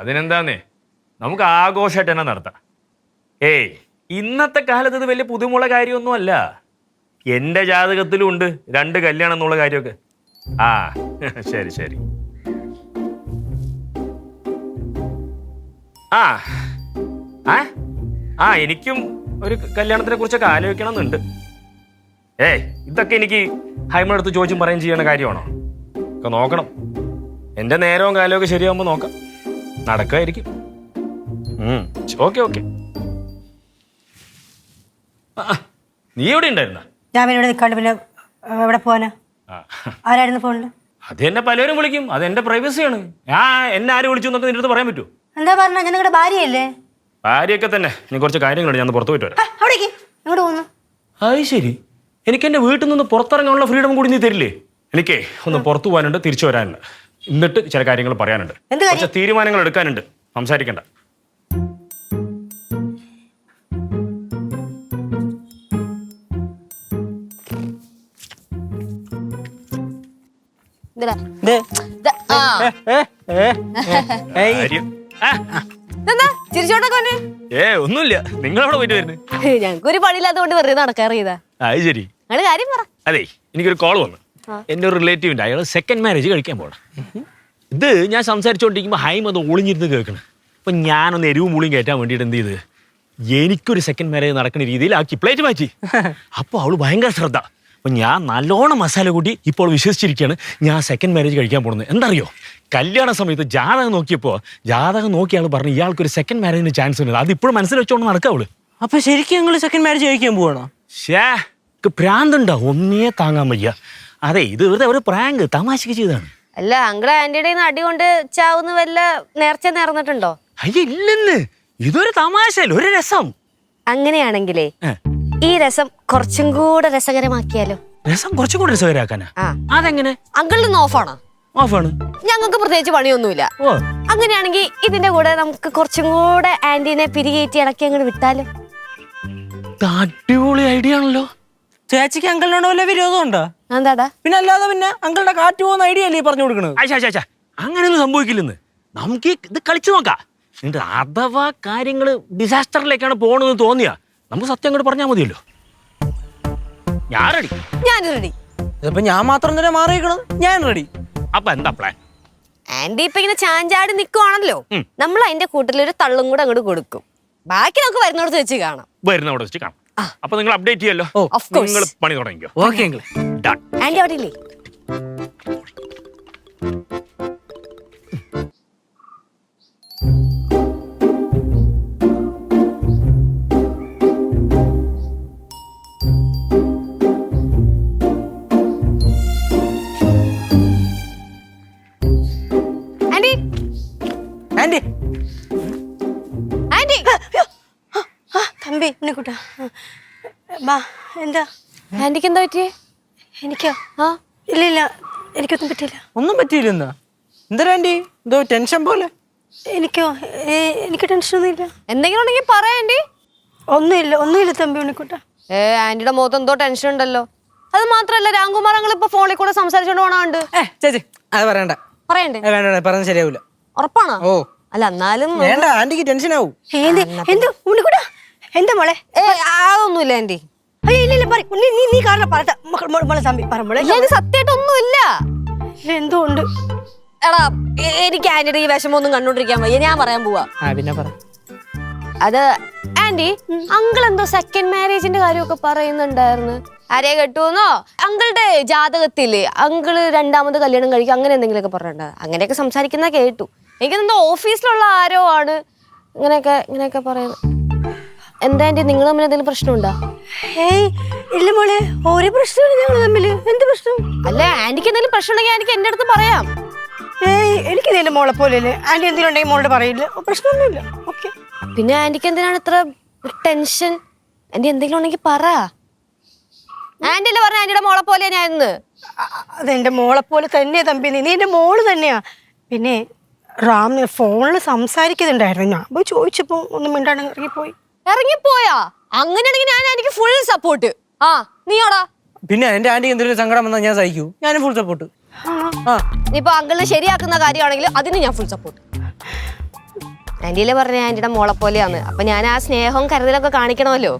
അതിനെന്താന്നേ? നമുക്ക് ആഘോഷമായിട്ട് തന്നെ നടത്താം. ഏയ് ഇന്നത്തെ കാലത്ത് ഇത് വലിയ പുതുമുള്ള കാര്യമൊന്നും അല്ല എന്റെ ജാതകത്തിലും ഉണ്ട് രണ്ട് കല്യാണം എന്നുള്ള കാര്യമൊക്കെ. ആ ശരി ശരി. ആ ആ ആ എനിക്കും ഒരു കല്യാണത്തിനെ കുറിച്ചൊക്കെ ആലോചിക്കണം എന്നുണ്ട് ഏയ് ഇതൊക്കെ എനിക്ക് ഹൈമടുത്ത് ചോദിച്ചും പറയുകയും ചെയ്യണ കാര്യമാണോ? ഒക്കെ നോക്കണം. എന്റെ നേരവും കാലവും ഒക്കെ ശരിയാകുമ്പോൾ നോക്കാം. നടക്കുമായിരിക്കും. Okay okay. നീ എവിടെ ഉണ്ടായിരുന്ന? ഞാൻ ഇവിടെ നിൽക്കാണ്ട് പിന്നെ എവിടെ പോവാനാ? ആരായിരുന്നു ഫോണിൽ അത് എന്നെ പലരും വിളിക്കും. അത് എന്റെ പ്രൈവസിയാണ് ഞാൻ എന്നെ ആര് വിളിച്ചു എന്നൊക്കെ നിന്റെ അടുത്ത് പറയാൻ പറ്റുമോ എന്താ പറഞ്ഞ? ഞാൻ നിങ്ങളുടെ ഭാര്യയല്ലേ? ഭാര്യയൊക്കെ തന്നെ. ഇനി കുറച്ച് കാര്യങ്ങളുണ്ട് ഞാൻ പുറത്തു പോയിട്ട് വരാം. അവിടേക്ക്. എങ്ങോട്ട് പോകുന്നു. അത് ശരി. എനിക്ക് എന്റെ വീട്ടിൽ നിന്ന് പുറത്തിറങ്ങാനുള്ള ഫ്രീഡം കൂടി നീ തരില്ലേ? എനിക്കേ ഒന്ന് പുറത്തു പോകാനുണ്ട് തിരിച്ചു വരാനുണ്ട്. എന്നിട്ട് ചില കാര്യങ്ങൾ പറയാനുണ്ട്. എന്ത് കാര്യം? കുറച്ച് തീരുമാനങ്ങൾ എടുക്കാനുണ്ട്. സംസാരിക്കണ്ട. ഇതിലാ. ദേ, ദാ, ആ. ഏ, ഏ, ഏയ്, കാര്യം? ആ, ഇതെന്താ? ചിരിച്ചോണ്ടൊക്കെ വന്നെ? ഏ ഒന്നുമില്ല. നിങ്ങളവിടെ പോയിട്ട് വരുന്നത് ഞങ്ങൾക്ക് ഒരു പണിയില്ലാത്തതുകൊണ്ട് വെറുതെ നടക്കാറിയതാ അത് ശരി. നിങ്ങൾ കാര്യം പറ. അതെ എനിക്കൊരു കോൾ വന്നു. എന്റെ ഒരു റിലേറ്റീവിന്റെ അയാൾ സെക്കൻഡ് മാരേജ് കഴിക്കാൻ പോകണം ഇത് ഞാൻ സംസാരിച്ചുകൊണ്ടിരിക്കുമ്പോൾ ഹൈം അത് ഒളിഞ്ഞിരുന്ന് കേൾക്കണം. അപ്പം ഞാനൊന്ന് എരിവും മൂളിയും കയറ്റാൻ വേണ്ടിയിട്ട് എന്ത് ചെയ്ത്? എനിക്കൊരു സെക്കൻഡ് മാരേജ് നടക്കുന്ന രീതിയിൽ ആക്കി പ്ലേറ്റ് മാറ്റി. അപ്പോൾ അവൾ ഭയങ്കര ശ്രദ്ധ. അപ്പം ഞാൻ നല്ലോണം മസാല കൂട്ടി ഇപ്പോൾ വിശ്വസിച്ചിരിക്കുകയാണ് ഞാൻ സെക്കൻഡ് മാരേജ് കഴിക്കാൻ പോകുന്നത് എന്തറിയോ? കല്യാണ സമയത്ത് ജാതകം നോക്കിയപ്പോൾ ജാതകം നോക്കിയാൾ പറഞ്ഞു പറഞ്ഞു ഇയാൾക്കൊരു സെക്കൻഡ് മാരേജിന് ചാൻസ് ഉണ്ട്. അത് ഇപ്പോഴും മനസ്സിൽ വെച്ചോണ്ട് നടക്കാവൾ അപ്പൊ ശരിക്കും നിങ്ങൾ സെക്കൻഡ് മാരേജ് കഴിക്കാൻ പോവാണോ? ഷേ ഭ്രാന്തുണ്ടോ ഒന്നേ താങ്ങാൻ വയ്യ. അതെ ഇത് വെറുതെ ഒരു പ്രാങ്ക് തമാശക്ക് ചെയ്താണ് അല്ല അങ്കിൾ ആന്റിയുടെ അടി കൊണ്ട് ചാവുന്ന വല്ല നേർച്ച നേർന്നിട്ടുണ്ടോ? അയ്യ ഇല്ലെന്ന്. ഇതൊരു തമാശയല്ല ഒരു രസം. അങ്ങനെയാണെങ്കിലേ ഈ രസം കുറച്ചും കൂടെ രസകരമാക്കിയാലോ? രസം കുറച്ചും കൂടെ രസകരമാക്കാനാ? അതെങ്ങനെ? അങ്കിളിന് ഓഫാണോ? ഓഫാണ്. ഞങ്ങൾക്ക് പ്രത്യേകിച്ച് പണിയൊന്നുമില്ല. അങ്ങനെയാണെങ്കിൽ ഇതിന്റെ കൂടെ നമുക്ക് കുറച്ചും കൂടെ ആന്റീനെ പിരികേറ്റി ഇളക്കി അങ്ങോട്ട് വിട്ടാലോ? അടിപൊളി ഐഡിയ ആണല്ലോ. ചേച്ചിക്ക് അങ്കിളിനോട് വല്ല വിരോധം ഉണ്ടോ എന്താടാ പിന്നെ അല്ലാതെ പിന്നെ അങ്കിളുടെ കാറ്റ് പോകുന്ന ഐഡിയ അല്ലേ പറഞ്ഞു കൊടുക്കണത്? അച്ഛാ അങ്ങനെയൊന്നും സംഭവിക്കില്ലെന്ന്. നമുക്ക് ഇത് കളിച്ചു നോക്കാം. എന്നിട്ട് അഥവാ കാര്യങ്ങൾ ഡിസാസ്റ്ററിലേക്കാണ് പോകണമെന്ന് തോന്നിയാ നമുക്ക് സത്യം അങ്ങോട്ട് പറഞ്ഞാൽ മതിയല്ലോ. ഞാൻ റെഡി ഞാൻ റെഡി ഇതിപ്പോ ഞാൻ മാത്രം തന്നെ മാറിയിക്കണം ഞാൻ റെഡി അപ്പൊ എന്താ പ്ലാൻ ആന്റി ഇപ്പൊ ഇങ്ങനെ ചാഞ്ചാടി നിൽക്കുവാണല്ലോ നമ്മൾ അതിന്റെ കൂട്ടത്തിൽ ഒരു തള്ളും കൂടെ അങ്ങോട്ട് കൊടുക്കും. ബാക്കി നമുക്ക് വരുന്നോടത്ത് വെച്ച് കാണാം. വരുന്നവിടെ വെച്ച് കാണാം. അപ്പൊ നിങ്ങൾ അപ്ഡേറ്റ് ചെയ്യല്ലോ. നിങ്ങൾ പണി തുടങ്ങിക്കോ. ഓക്കെ ആന്റി അവിടെ ഇല്ലേ? ആന്റി ആന്റി ആന്റി തമ്പി ഉണ്ണിക്കുട്ട ബാ എന്താ? ആന്റിക്ക് എന്താ പറ്റിയേ? എനിക്കോ ആ ഇല്ല ഇല്ല എനിക്കൊന്നും പറ്റിയില്ല. ഒന്നും പറ്റിയില്ല എന്താ എന്തോ ടെൻഷൻ പോലെ? എനിക്കോ? ഏ, എനിക്ക് ടെൻഷനൊന്നും ഇല്ല എന്തെങ്കിലും ഉണ്ടെങ്കിൽ പറയണ്ടി ഒന്നുമില്ല ഒന്നുമില്ല തമ്പി ഉണ്ണിക്കുട്ട ഏ ആന്റിയുടെ മുഖത്ത് എന്തോ ടെൻഷൻ ഉണ്ടല്ലോ. അത് മാത്രല്ല രാംകുമാർ അങ്ങൾ ഇപ്പൊ ഫോണിൽ കൂടെ സംസാരിച്ചോണ്ട് പോണുണ്ട് ഏ ചേച്ചി അത് പറയണ്ട. പറയണ്ടേ? ഏ, വേണ്ട വേണ്ട പറഞ്ഞത് ശരിയാവൂല. ഉറപ്പാണോ? ഓ. അല്ല എന്നാലും വേണ്ട ആന്റിക്ക് ടെൻഷൻ ആവും എന്ത് എന്ത് ഉണ്ണിക്കുട്ട? എന്താ മോളെ? ഏ അതൊന്നുമില്ല ആന്റി. അയ്യോ ഇല്ല ഇല്ല പറ നീ നീ നീ കാരണം പറ. മോളെ തമ്പി പറ മോളെ. ഇത് സത്യമായിട്ടൊന്നുമില്ല. ഇല്ല, എന്തോ ഉണ്ട് എടാ എ- എനിക്ക് ആന്റിയുടെ ഈ വിഷമൊന്നും കണ്ടോണ്ടിരിക്കാൻ വയ്യ. ഞാൻ പറയാൻ പോവാ. ആ പിന്നെ പറ. അത് ആന്റി അങ്കിൾ എന്തോ സെക്കൻഡ് മാരേജിന്റെ കാര്യമൊക്കെ പറയുന്നുണ്ടായിരുന്നു. ആരെ കെട്ടുവെന്നോ? അങ്കിളുടെ ജാതകത്തിൽ അങ്കിൾ രണ്ടാമത് കല്യാണം കഴിക്കും അങ്ങനെ എന്തെങ്കിലുമൊക്കെ പറഞ്ഞിട്ടുണ്ട്? അങ്ങനെയൊക്കെ സംസാരിക്കുന്ന കേട്ടു. എനിക്കെന്തോ ഓഫീസിലുള്ള ആരോ ആണ്. ഇങ്ങനെയൊക്കെ ഇങ്ങനെയൊക്കെ പറയുന്നത്. എന്താ ആന്റി? നിങ്ങൾ തമ്മിൽ എന്തെങ്കിലും പ്രശ്നമുണ്ടോ? ഏയ് ഇല്ല മോളെ. ഒരു പ്രശ്നമാണ് ഞങ്ങൾ തമ്മിൽ. എന്ത് പ്രശ്നം? അല്ല ആന്റിക്ക് എന്തെങ്കിലും പ്രശ്നം ഉണ്ടെങ്കിൽ ആന്റിക്ക് എന്റെ അടുത്ത് പറയാം. ഏയ് എനിക്ക് നിന്റെ മോളെ പോലെയല്ലേ? ആന്റി എന്തെങ്കിലും ഉണ്ടെങ്കിൽ മോളോട് പറയില്ല. പ്രശ്നമൊന്നുമില്ല. ഓക്കെ. പിന്നെ ആന്റിക്ക് എന്തിനാണ് ഇത്ര ടെൻഷൻ? ആന്റി എന്തെങ്കിലും ഉണ്ടെങ്കിൽ പറ. ആന്റി അല്ലേ പറഞ്ഞ ആന്റിയുടെ മോളെ പോലെയാ ഞാൻ ഇന്ന്? അതെന്റെ മോളെ പോലെ തന്നെയാ തമ്പി. നീ എന്റെ മോൾ തന്നെയാ. പിന്നെ റാം ഫോണിൽ സംസാരിക്കുന്നുണ്ടായിരുന്നു. ഞാൻ പോയി ചോദിച്ചപ്പോ ഒന്നും മിണ്ടാണ്ട് ഇറങ്ങിപ്പോയി. ഇറങ്ങിപ്പോയാ? അങ്ങനെയാണെങ്കിൽ ഞാൻ എനിക്ക് ഫുൾ സപ്പോർട്ട് ആ നീയോടാ പിന്നെ എന്റെ ആന്റി എന്തെങ്കിലും സങ്കടം വന്നാൽ ഞാൻ സഹിക്കൂ. ഞാനും ഫുൾ സപ്പോർട്ട് ഇപ്പൊ അങ്കിളിന് ശരിയാക്കുന്ന കാര്യമാണെങ്കിൽ അതിന് ഞാൻ ഫുൾ സപ്പോർട്ട് ആന്റിയിലെ പറഞ്ഞ ആന്റിയുടെ മോളെ പോലെയാണ്. അപ്പൊ ഞാൻ ആ സ്നേഹവും കരുതലൊക്കെ കാണിക്കണമല്ലോ.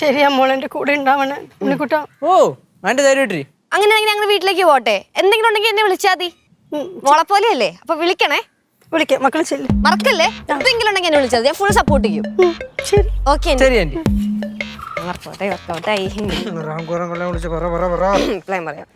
ശരിയാ മോൾ എന്റെ കൂടെ ഉണ്ടാവണേ. ഓ ആന്റി ധൈര്യട്ടി അങ്ങനെയാണെങ്കിൽ ഞങ്ങൾ വീട്ടിലേക്ക് പോട്ടെ. എന്തെങ്കിലും ഉണ്ടെങ്കിൽ എന്നെ വിളിച്ചാൽ മതി. മോളെ പോലെയല്ലേ? അപ്പൊ വിളിക്കണേ. വിളിക്കാം മക്കളെ ചെല്ലു മറക്കല്ലേ എന്തെങ്കിലും ഉണ്ടെങ്കിൽ എന്നെ വിളിച്ചാൽ ഞാൻ ഫുൾ സപ്പോർട്ട് ചെയ്യും ശരി ഓക്കെ ശരി ആന്റി വർക്കൗട്ടായി വർക്കൗട്ടായി പറയാം.